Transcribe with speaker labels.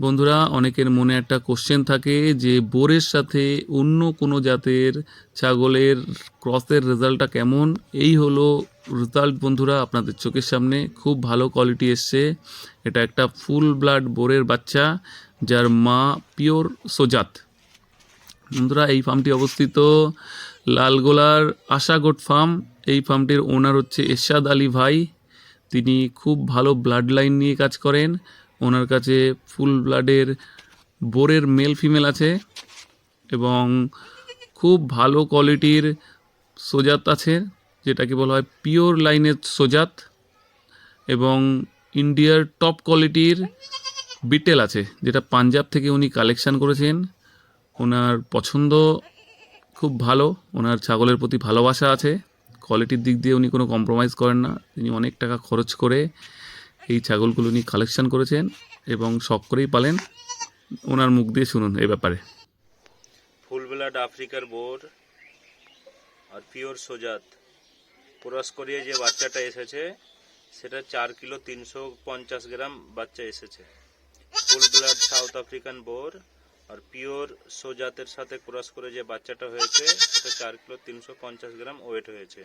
Speaker 1: বন্ধুরা, অনেকের মনে একটা কোশ্চেন থাকে যে, বোরের সাথে অন্য কোনো জাতের ছাগলের ক্রসের রেজাল্টটা কেমন? এই হলো রেজাল্ট বন্ধুরা আপনাদের চোখের সামনে। খুব ভালো কোয়ালিটি এসছে। এটা একটা ফুল ব্লাড বোরের বাচ্চা, যার মা পিওর সোজাত বন্ধুরা, এই ফার্মটি অবস্থিত লালগোলার আশাগোট ফার্ম এই ফার্মটির ওনার হচ্ছে এরশাদ আলী ভাই। তিনি খুব ভালো ব্লাড লাইন নিয়ে কাজ করেন। ওনার কাছে ফুল ব্লাডের বোরের মেল ফিমেল আছে এবং খুব ভালো কোয়ালিটির সোজাত আছে, যেটাকে বলা হয় পিওর লাইনের সোজাত এবং ইন্ডিয়ার টপ কোয়ালিটির বিটেল আছে, যেটা পাঞ্জাব থেকে উনি কালেকশান করেছেন। ওনার পছন্দ খুব ভালো, ওনার ছাগলের প্রতি ভালোবাসা আছে। কোয়ালিটির দিক দিয়ে উনি কোনো কম্প্রোমাইজ করেন না, তিনি অনেক টাকা খরচ করে এই ছাগলগুলো উনি কালেকশন করেছেন এবং শখ করেই পালেন। ওনার মুখ দিয়ে শুনুন এই ব্যাপারে।
Speaker 2: ফুল ব্লাড আফ্রিকার বোর আর পিওর সোজাত। ক্রস করিয়ে যে বাচ্চাটা এসেছে, সেটা চার কিলো তিনশো পঞ্চাশ গ্রাম বাচ্চা এসেছে। Full blood South African Boer আর পিওর সোজাতের সাথে ক্রস করে যে বাচ্চাটা হয়েছে, সেটা চার কিলো তিনশো পঞ্চাশ গ্রাম ওয়েট হয়েছে।